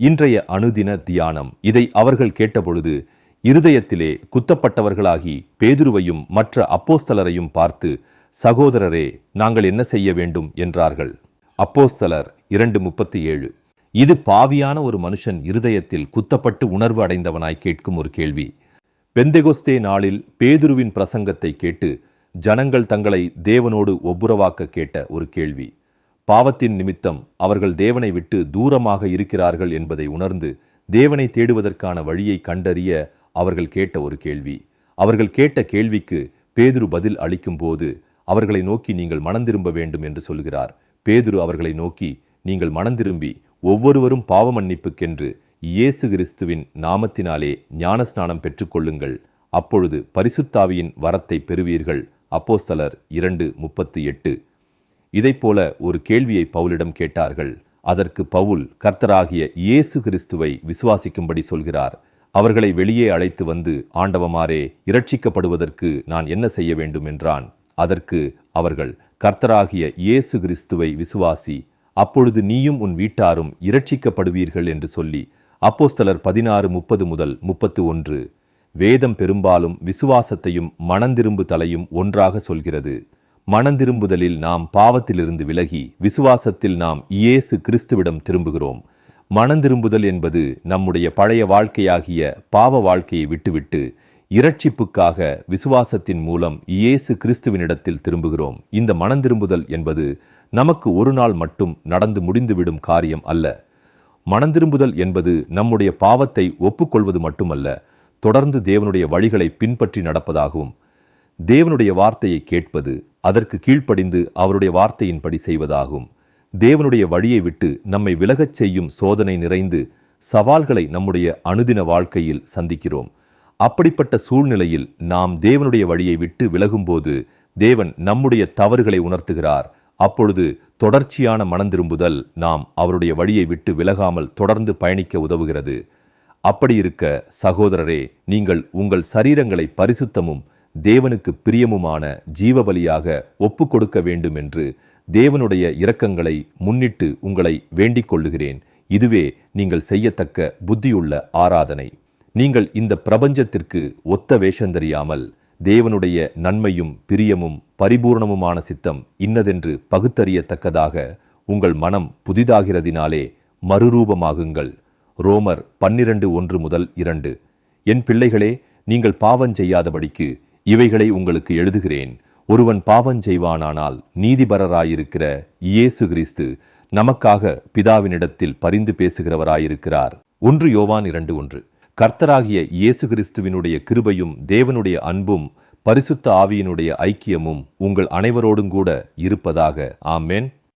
இன்றைய அனுதின தியானம். இதை அவர்கள் கேட்டபொழுது இருதயத்திலே குத்தப்பட்டவர்களாகி பேதுருவையும் மற்ற அப்போஸ்தலரையும் பார்த்து சகோதரரே நாங்கள் என்ன செய்ய வேண்டும்? என்றார்கள். அப்போஸ்தலர் இரண்டு முப்பத்தி ஏழு இது பாவியான ஒரு மனுஷன் இருதயத்தில் குத்தப்பட்டு உணர்வு அடைந்தவனாய் கேட்கும் ஒரு கேள்வி. பெந்தெகொஸ்தே நாளில் பேதுருவின் பிரசங்கத்தை கேட்டு ஜனங்கள் தங்களை தேவனோடு ஒப்புரவாக்க கேட்ட ஒரு கேள்வி. பாவத்தின் நிமித்தம் அவர்கள் தேவனை விட்டு தூரமாக இருக்கிறார்கள் என்பதை உணர்ந்து தேவனை தேடுவதற்கான வழியை கண்டறிய அவர்கள் கேட்ட ஒரு கேள்வி. அவர்கள் கேட்ட கேள்விக்கு பேதுரு பதில் அளிக்கும்போது அவர்களை நோக்கி நீங்கள் மனந்திரும்ப வேண்டும் என்று சொல்கிறார். பேதுரு அவர்களை நோக்கி நீங்கள் மனந்திரும்பி ஒவ்வொருவரும் பாவ மன்னிப்புக்கென்று இயேசு கிறிஸ்துவின் நாமத்தினாலே ஞானஸ்நானம் பெற்றுக்கொள்ளுங்கள் அப்பொழுது பரிசுத்தாவியின் வரத்தை பெறுவீர்கள். அப்போஸ்தலர் இரண்டு முப்பத்து எட்டு. இதைப்போல ஒரு கேள்வியை பவுலிடம் கேட்டார்கள். அதற்கு பவுல் கர்த்தராகிய இயேசு கிறிஸ்துவை விசுவாசிக்கும்படி சொல்கிறார். அவர்களை வெளியே அழைத்து வந்து ஆண்டவமாரே இரட்சிக்கப்படுவதற்கு நான் என்ன செய்ய வேண்டும்? என்றான். அதற்கு அவர்கள் கர்த்தராகிய இயேசு கிறிஸ்துவை விசுவாசி அப்பொழுது நீயும் உன் வீட்டாரும் இரட்சிக்கப்படுவீர்கள் என்று சொல்லி அப்போஸ்தலர் பதினாறு முப்பது முதல் முப்பத்து ஒன்று. வேதம் பெரும்பாலும் விசுவாசத்தையும் மனந்திரும்பு தலையும் ஒன்றாக சொல்கிறது. மனந்திரும்புதலில் நாம் பாவத்திலிருந்து விலகி விசுவாசத்தில் நாம் இயேசு கிறிஸ்துவிடம் திரும்புகிறோம். மனந்திரும்புதல் என்பது நம்முடைய பழைய வாழ்க்கையாகிய பாவ வாழ்க்கையை விட்டுவிட்டு இரட்சிப்புக்காக விசுவாசத்தின் மூலம் இயேசு கிறிஸ்துவினிடத்தில் திரும்புகிறோம். இந்த மனந்திரும்புதல் என்பது நமக்கு ஒரு நாள் மட்டும் நடந்து முடிந்துவிடும் காரியம் அல்ல. மனந்திரும்புதல் என்பது நம்முடைய பாவத்தை ஒப்புக்கொள்வது மட்டுமல்ல தொடர்ந்து தேவனுடைய வழிகளை பின்பற்றி நடப்பதாகும் தேவனுடைய வார்த்தையை கேட்பது அதற்கு கீழ்ப்படிந்து அவருடைய வார்த்தையின்படி செய்வதாகும். தேவனுடைய வழியை விட்டு நம்மை விலகச் செய்யும் சோதனை நிறைந்து சவால்களை நம்முடைய அனுதின வாழ்க்கையில் சந்திக்கிறோம். அப்படிப்பட்ட சூழ்நிலையில் நாம் தேவனுடைய வழியை விட்டு விலகும்போது தேவன் நம்முடைய தவறுகளை உணர்த்துகிறார். அப்பொழுது தொடர்ச்சியான மனந்திரும்புதல் நாம் அவருடைய வழியை விட்டு விலகாமல் தொடர்ந்து பயணிக்க உதவுகிறது. அப்படி இருக்க சகோதரரே நீங்கள் உங்கள் சரீரங்களை பரிசுத்தமும் தேவனுக்கு பிரியமுமான ஜீவபலியாக ஒப்பு கொடுக்க வேண்டும் என்று தேவனுடைய இரக்கங்களை முன்னிட்டு உங்களை வேண்டிக் கொள்ளுகிறேன். இதுவே நீங்கள் செய்யத்தக்க புத்தியுள்ள ஆராதனை. நீங்கள் இந்த பிரபஞ்சத்திற்கு ஒத்த வேஷந்தறியாமல் தேவனுடைய நன்மையும் பிரியமும் பரிபூர்ணமுமான சித்தம் இன்னதென்று பகுத்தறியத்தக்கதாக உங்கள் மனம் புதிதாகிறதினாலே மறுரூபமாகுங்கள். ரோமர் பன்னிரண்டு ஒன்று முதல் இரண்டு. என் பிள்ளைகளே நீங்கள் பாவம் செய்யாதபடிக்கு இவைகளை உங்களுக்கு எழுதுகிறேன். ஒருவன் பாவம் செய்வானானால் நீதிபரராயிருக்கிற இயேசு கிறிஸ்து நமக்காக பிதாவினிடத்தில் பரிந்து பேசுகிறவராயிருக்கிறார். ஒன்று யோவான் இரண்டு ஒன்று. கர்த்தராகிய இயேசு கிறிஸ்துவினுடைய கிருபையும் தேவனுடைய அன்பும் பரிசுத்த ஆவியினுடைய ஐக்கியமும் உங்கள் அனைவரோடும் கூட இருப்பதாக. ஆமேன்.